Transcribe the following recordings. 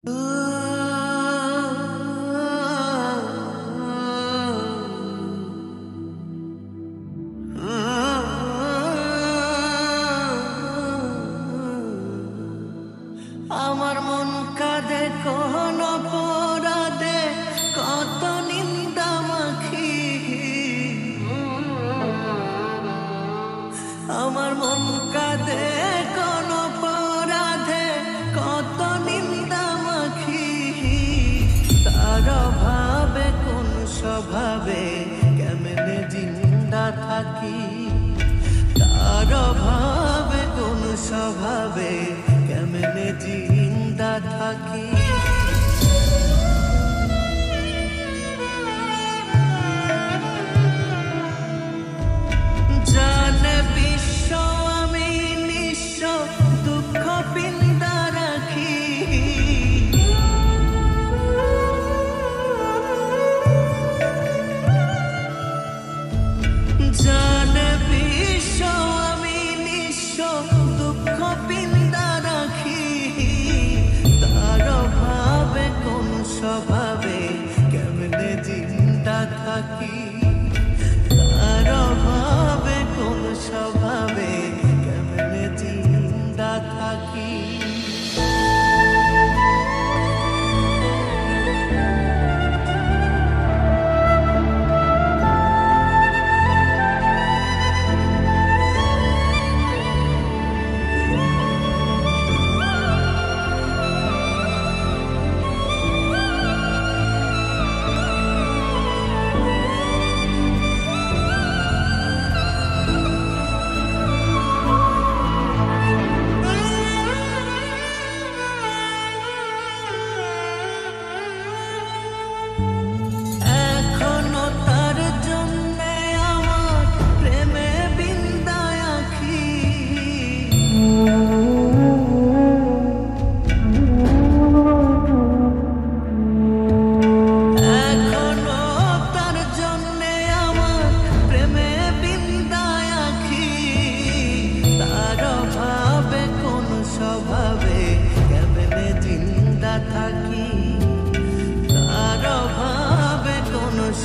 আমার মন কাঁদে কোন অপরাধে কত নিন্দা মাখি। আমার মন কাঁদে স্বভাবে কেমনে জিন্দা থাকি? তার অভাবে কোন স্বভাবে কেমনে জিন্দা থাকি? aqui.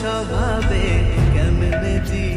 স্বভাবে কেমনে জি